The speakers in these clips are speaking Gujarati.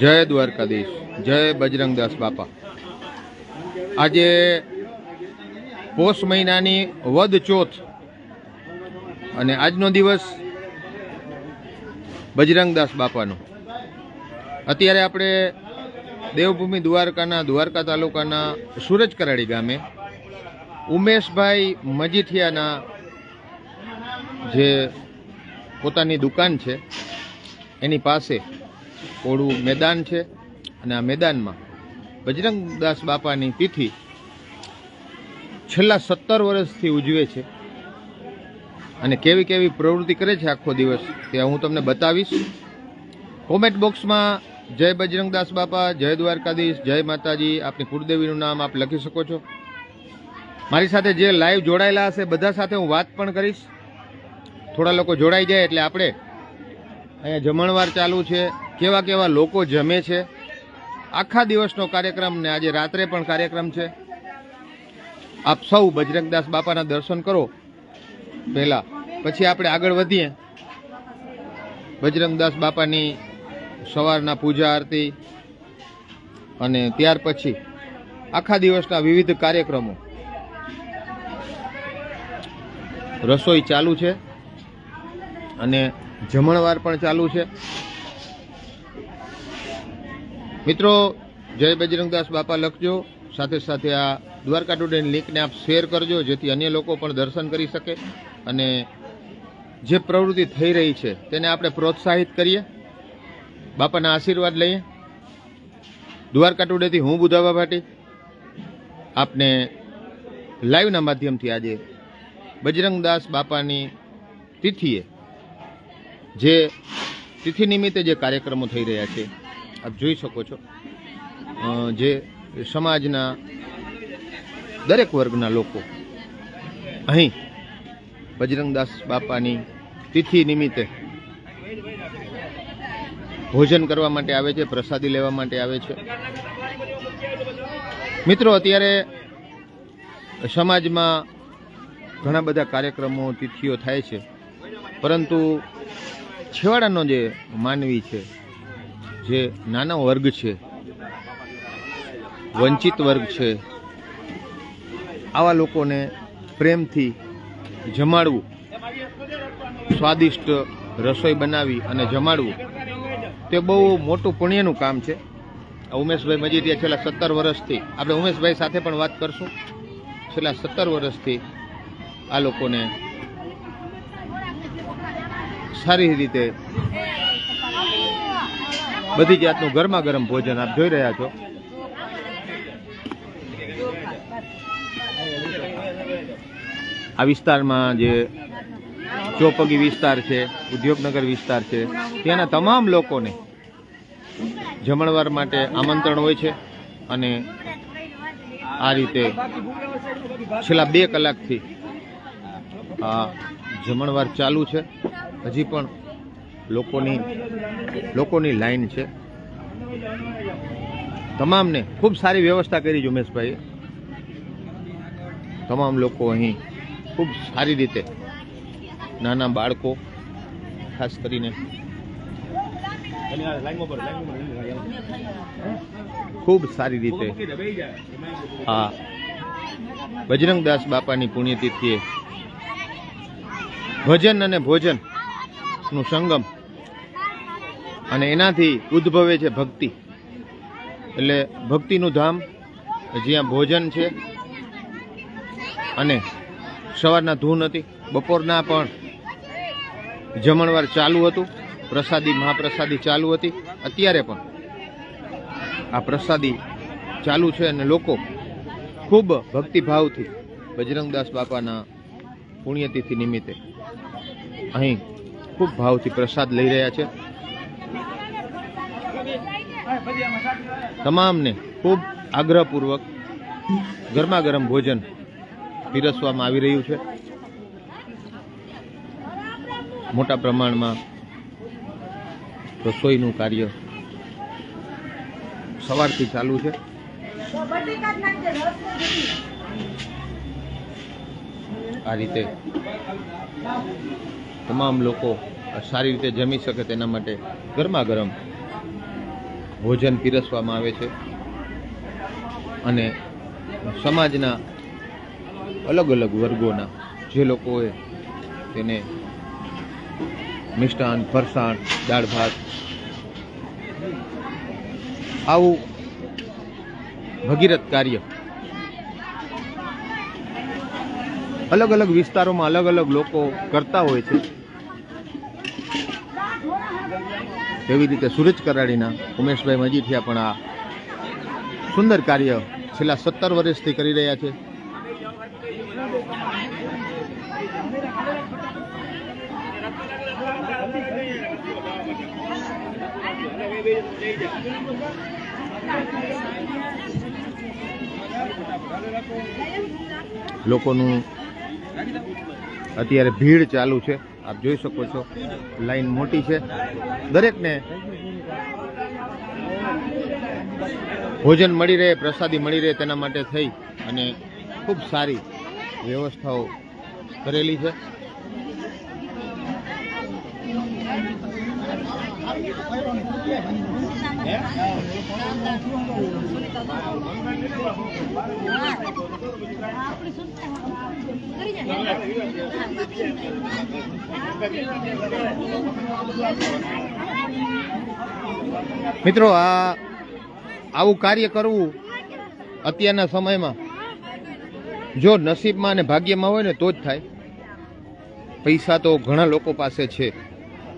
જય દ્વારકાધીશ. જય બજરંગદાસ બાપા. આજે પોષ મહિનાની વદ ચોથ અને આજનો દિવસ બજરંગદાસ બાપાનો. અત્યારે આપણે દેવભૂમિ દ્વારકાના, દ્વારકા તાલુકાના સુરજ કરાડી ગામે ઉમેશભાઈ મજીઠિયાના જે પોતાની દુકાન છે, એની પાસે થોડું મેદાન છે અને આ મેદાનમાં બજરંગદાસ બાપાની તિથિ છેલ્લા સત્તર વર્ષથી ઉજવે છે અને કેવી કેવી પ્રવૃત્તિ કરે છે આખો દિવસ તે હું તમને બતાવીશ. કોમેન્ટ બોક્સમાં જય બજરંગદાસ બાપા, જય દ્વારકાધીશ, જય માતાજી, આપની કુળદેવીનું નામ આપ લખી શકો છો. મારી સાથે જે લાઈવ જોડાયેલા હશે બધા સાથે હું વાત પણ કરીશ. થોડા લોકો જોડાઈ જાય એટલે આપણે અહીંયા જમણવાર ચાલુ છે. કેવા કેવા લોકો જમે છે? આખા દિવસનો કાર્યક્રમ ને આજે રાત્રે પણ કાર્યક્રમ છે. આપ સૌ બજરંગદાસ બાપાના દર્શન કરો. પહેલા પછી આપણે આગળ વધીએ. બજરંગદાસ બાપાની સવારના પૂજા આરતી અને ત્યાર પછી આખા દિવસના વિવિધ કાર્યક્રમો. રસોઈ ચાલુ છે અને જમણવાર પણ ચાલુ છે. મિત્રો, જય બજરંગદાસ બાપા લખજો. સાથે સાથે આ દ્વારકા ટુડેની લિંકને આપ શેર કરજો, જેથી અન્ય લોકો પણ દર્શન કરી શકે અને જે પ્રવૃત્તિ થઈ રહી છે તેને આપણે પ્રોત્સાહિત કરીએ. બાપાના આશીર્વાદ લઈએ. દ્વારકા ટુડેથી હું બુધાવા ભાટી આપને લાઈવના માધ્યમથી આજે બજરંગદાસ બાપાની તિથિએ જે તિથિ નિમિત્તે જે કાર્યક્રમો થઈ રહ્યા છે આપ જોઈ શકો છો જે સમાજના દરેક વર્ગના લોકો અહીં બજરંગદાસ બાપાની તિથિ નિમિત્તે ભોજન કરવા માટે આવે છે, પ્રસાદી લેવા માટે આવે છે. મિત્રો, અત્યારે સમાજમાં ઘણા બધા કાર્યક્રમો, તિથિઓ થાય છે, પરંતુ છેવાડાનો જે માનવી છે જે નાનો વર્ગ છે, વંચિત વર્ગ છે, આવા લોકોને પ્રેમથી જમાડવું, સ્વાદિષ્ટ રસોઈ બનાવી અને જમાડવું, તે બહુ મોટું પુણ્યનું કામ છે. ઉમેશભાઈ મજીઠિયા છેલ્લા સત્તર વર્ષથી, આપણે ઉમેશભાઈ સાથે પણ વાત કરશું. છેલ્લા સત્તર વર્ષથી આ લોકોને સારી રીતે બધી જાતનું ગરમા ગરમ ભોજન આપ જોઈ રહ્યા છો. આ વિસ્તારમાં જે ચોપગી વિસ્તાર છે, ઉદ્યોગનગર વિસ્તાર છે, ત્યાંના તમામ લોકોને જમણવાર માટે આમંત્રણ હોય છે અને આ રીતે છેલ્લા બે કલાકથી આ જમણવાર ચાલુ છે. હજી પણ લોકોની લોકોની લાઈન છે. તમામને ખૂબ સારી વ્યવસ્થા કરી છે ઉમેશભાઈએ. તમામ લોકો અહીં ખૂબ સારી રીતે નાના બાળકો, ખાસ કરીને ખૂબ સારી રીતે આ બજરંગદાસ બાપાની પુણ્યતિથિએ ભજન અને ભોજનનું સંગમ અને એનાથી ઉદ્ભવે છે ભક્તિ. એટલે ભક્તિનું ધામ જ્યાં ભોજન છે અને સવારના ધૂન હતી. બપોરના પણ જમણવાર ચાલુ હતું. પ્રસાદી, મહાપ્રસાદી ચાલુ હતી. અત્યારે પણ આ પ્રસાદી ચાલુ છે અને લોકો ખૂબ ભક્તિભાવથી બજરંગદાસ બાપાના પુણ્યતિથિ નિમિત્તે અહીં ખૂબ ભાવથી પ્રસાદ લઈ રહ્યા છે. તમામને ખૂબ આગ્રહપૂર્વક ગરમા ગરમ ભોજન પીરસવામાં આવી રહ્યું છે. મોટા પ્રમાણમાં રસોઈનું કાર્ય સવારથી ચાલુ છે. આ રીતે તમામ લોકો સારી રીતે જમી શકે તેના માટે ગરમા ગરમ ભોજન પીરસવામાં આવે છે. અને સમાજના અલગ અલગ વર્ગોના જે લોકોએ તેને મિષ્ટાન, ફરસાણ, દાળ ભાત આવું ભગીરથ કાર્ય અલગ અલગ વિસ્તારોમાં અલગ અલગ લોકો કરતા હોય છે. એવી રીતે સુરજ કરાડીના ઉમેશભાઈ મજીઠિયા પણ આ સુંદર કાર્ય છેલ્લા સત્તર વર્ષથી કરી રહ્યા છે. લોકોનું અત્યારે ભીડ ચાલુ છે. આપ જોઈ શકો છો, લાઈન મોટી છે. દરેકને ભોજન મળી રહે, પ્રસાદી મળી રહે તેના માટે થઈ અને ખૂબ સારી વ્યવસ્થાઓ કરેલી છે. મિત્રો, આ આવું કાર્ય કરવું અત્યારના સમયમાં જો નસીબમાં અને ભાગ્યમાં હોય ને, તો જ થાય. પૈસા તો ઘણા લોકો પાસે છે,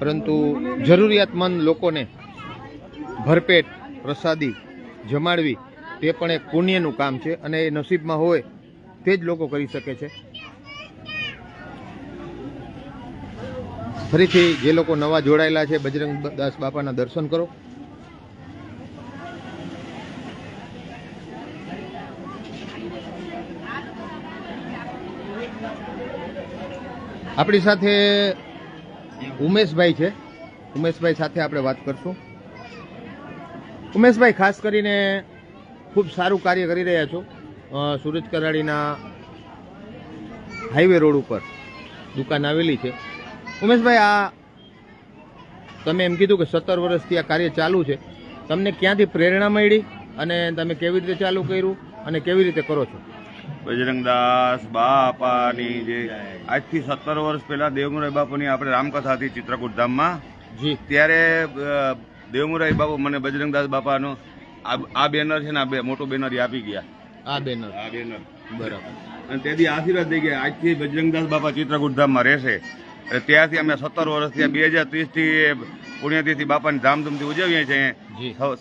પરંતુ જરૂરિયાતમંદ લોકોને ભરપેટ પ્રસાદી જમાડવી તે પણ એક પુણ્યનું કામ છે અને એ નસીબમાં હોય તે જ લોકો કરી શકે છે. ફરીથી જે લોકો નવા જોડાયેલા છે, બજરંગ દાસ બાપાના દર્શન કરો. આપણી સાથે ઉમેશભાઈ છે. ઉમેશભાઈ સાથે આપણે વાત કરશું. ઉમેશભાઈ, ખાસ કરીને ખૂબ સારું કાર્ય કરી રહ્યા છો સુરજ કરાડીના હાઈવે રોડ ઉપર દુકાન આવેલી છે. ઉમેશભાઈ આ તમે એમ કીધું કે સત્તર વર્ષથી આ કાર્ય ચાલુ છે. તમને ક્યાંથી પ્રેરણા મળી અને તમે કેવી રીતે ચાલુ કર્યું અને કેવી રીતે કરો છો? બજરંગદાસ બાપાની જે આજથી સત્તર વર્ષ પહેલા દેવમુરાઈ બાપુની આપણે રામકથા હતી ચિત્રકૂટ ધામમાં. જી. ત્યારે દેવમુરાઈ બાપુ મને બજરંગદાસ બાપાનો આ બેનર છે ને આ મોટું બેનર આપી ગયા. આ બેનર. આ બેનર. બરાબર. અને તેથી આશીર્વાદ થઈ ગયા આજથી બજરંગદાસ બાપા ચિત્રકૂટ ધામમાં રહેશે. એટલે ત્યાંથી અમે સત્તર વર્ષથી બે હજાર ત્રીસથી પુણ્યતિથિ બાપાની ધામધૂમથી ઉજવીએ છીએ.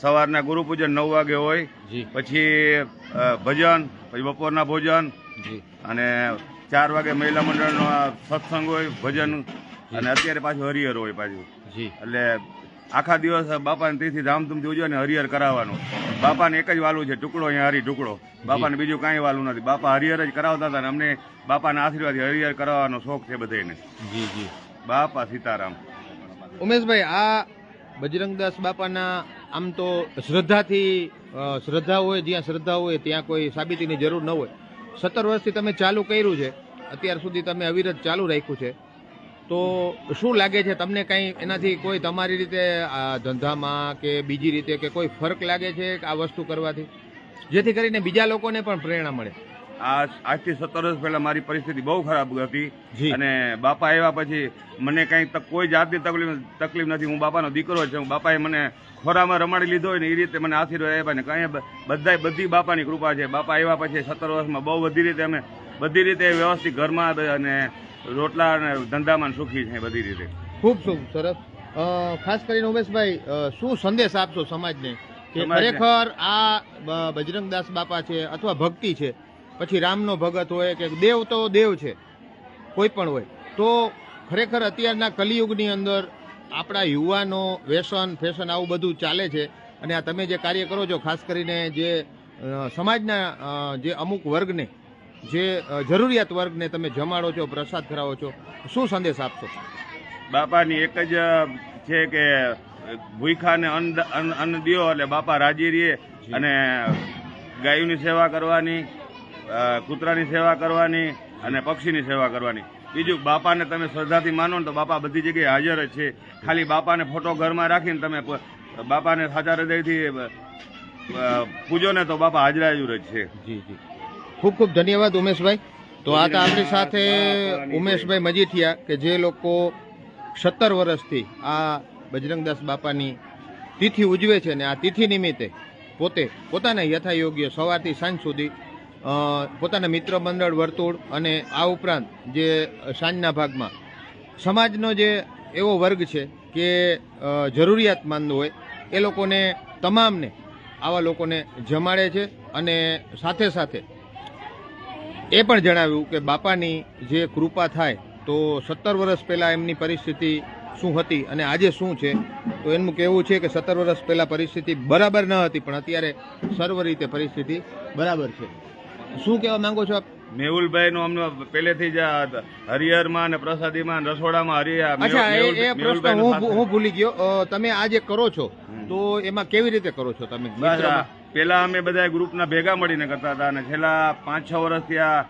સવારના ગુરુ પૂજન નવ વાગે હોય પછી ભજન પછી બપોરના ભોજન અને ચાર વાગે મહિલા મંડળનો સત્સંગ હોય ભજન અને અત્યારે પાછું હરિહર હોય પાછું. એટલે આખા દિવસ બાપાને તેથી ધામધૂમથી ઉજવે અને હરિહર કરાવવાનું. બાપાને એક જ વાલું છે ટુકડો અહીંયા હરી ટુકડો. બાપાને બીજું કાંઈ વાલું નથી. બાપા હરિહર જ કરાવતા હતા ને અમને બાપાના આશીર્વાદથી હરિહર કરાવવાનો શોખ છે બધાને જી જી. બાપા સીતારામ. ઉમેશભાઈ આ બજરંગદાસ બાપાના આમ તો શ્રદ્ધાથી શ્રદ્ધા હોય જ્યાં શ્રદ્ધા હોય ત્યાં કોઈ સાબિતીની જરૂર ન હોય. સત્તર વર્ષથી તમે ચાલુ કર્યું છે. અત્યાર સુધી તમે અવિરત ચાલુ રાખ્યું છે. તો શું લાગે છે તમને કંઈ એનાથી કોઈ તમારી રીતે આ ધંધામાં કે બીજી રીતે કે કોઈ ફરક લાગે છે કે આ વસ્તુ કરવાથી? જેથી કરીને બીજા લોકોને પણ પ્રેરણા મળે. આ આજથી સત્તર વર્ષ પહેલા મારી પરિસ્થિતિ બહુ ખરાબ હતી અને બાપા આવ્યા પછી મને કઈ કોઈ જાતની તકલીફ તકલીફ નથી. હું બાપાનો દીકરો છે છું. બાપાએ મને ખોરામાં રમાડી લીધો હોય ને એ રીતે મને આશીર્વાદ આપ્યા ને કઈ બધાય બધી બાપાની કૃપા છે. બાપા આવ્યા પછી સત્તર વર્ષમાં બહુ બધી રીતે અમે બધી રીતે વ્યવસ્થિત ઘરમાં અને રોટલા અને ધંધામાં સુખી છે બધી રીતે. ખૂબ ખૂબ સરસ. ખાસ કરીને ઉમેશભાઈ શું સંદેશ આપશો સમાજને? કે ખરેખર આ બજરંગદાસ બાપા છે અથવા ભક્તિ છે પછી રામનો ભગત હોય કે દેવ તો દેવ છે કોઈ પણ હોય તો ખરેખર અત્યારના કલિયુગની અંદર આપણા યુવાનો વ્યસન ફેશન આવું બધું ચાલે છે અને આ તમે જે કાર્ય કરો છો ખાસ કરીને જે સમાજના જે અમુક વર્ગને જે જરૂરિયાત વર્ગને તમે જમાડો છો પ્રસાદ કરાવો છો શું સંદેશ આપશો? બાપાની એક જ છે કે ભૂખાને અન્ન અન્ન દ્યો એટલે બાપા રાજી રહીએ અને ગાયોની સેવા કરવાની કૂતરાની સેવા કરવાની અને પક્ષીની સેવા કરવાની. બીજું બાપાને તમે શ્રદ્ધાથી માનો ને તો બાપા બધી જગ્યાએ હાજર જ છે. ખાલી બાપાને ફોટો ઘરમાં રાખીને તમે બાપાને સાચા હૃદયથી પૂજો ને તો બાપા હાજરા જ છે. જી જી. ખૂબ ખૂબ ધન્યવાદ ઉમેશભાઈ. તો આ તો આપણી સાથે ઉમેશભાઈ મજીઠિયા કે જે લોકો સત્તર વર્ષથી આ બજરંગદાસ બાપાની તિથિ ઉજવે છે ને આ તિથિ નિમિત્તે પોતે પોતાના યથાયોગ્ય સવારથી સાંજ સુધી પોતાના મિત્ર મંડળ વર્તુળ અને આ ઉપરાંત જે સાંજના ભાગમાં સમાજનો જે એવો વર્ગ છે કે જરૂરિયાતમંદ હોય એ લોકોને તમામને આવા લોકોને જમાડે છે અને સાથે સાથે એ પણ જણાવ્યું કે બાપાની જે કૃપા થાય તો સત્તર વર્ષ પહેલાં એમની પરિસ્થિતિ શું હતી અને આજે શું છે? તો એમનું કહેવું છે કે સત્તર વર્ષ પહેલાં પરિસ્થિતિ બરાબર ન હતી પણ અત્યારે સર્વ રીતે પરિસ્થિતિ બરાબર છે. શું કહેવા માંગો છો આપ? મેહુલભાઈનું અમને પહેલેથી જ હરિહરમાં અને પ્રસાદીમાં અને રસોડામાં હરિયા અચ્છા એ પ્રશ્ન હું હું ભૂલી ગયો. તમે આ જે કરો છો? તો એમાં કેવી રીતે કરો છો તમે? પેલા અમે બધા ગ્રુપના ભેગા મળીને કરતા હતા અને છેલ્લા પાંચ છ વર્ષથી આ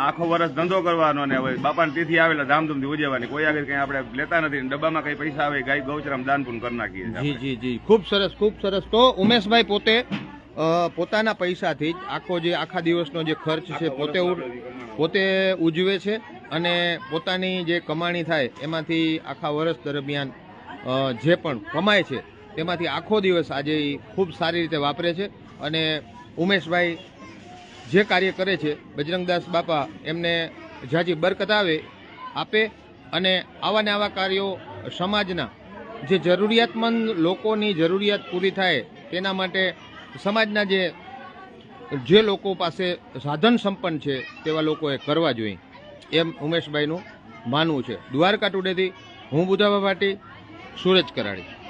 આખો વર્ષ ધંધો કરવાનો અને હવે બાપાની તિથિ આવેલા ધામધૂમથી ઉજવવાની. કોઈ આગળ કંઈ આપણે લેતા નથી ડબ્બામાં કંઈ પૈસા આવે ગાય ગૌચરામ દાન પૂન કરી નાખીએ જી જી જી. ખૂબ સરસ ખૂબ સરસ. તો ઉમેશભાઈ પોતે પોતાના પૈસાથી જ આખો જે આખા દિવસનો જે ખર્ચ છે પોતે પોતે ઉજવે છે અને પોતાની જે કમાણી થાય એમાંથી આખા વર્ષ દરમિયાન જે પણ કમાય છે તેમાંથી આખો દિવસ આજે ખૂબ સારી રીતે વાપરે છે અને ઉમેશભાઈ જે કાર્ય કરે છે, બજરંગદાસ બાપા એમને જાજી બરકત આવે, આપે અને આવા ને આવા કાર્યો સમાજના જે જરૂરિયાતમંદ લોકોની જરૂરિયાત પૂરી થાય તેના માટે સમાજના જે જે લોકો પાસે સાધન સંપન્ન છે તેવા લોકોએ કરવા જોઈએ. એમ ઉમેશભાઈનું માનવું છે. દ્વારકા ટુડેથી હું બુધાબા પાટી સુરજ કરાડી.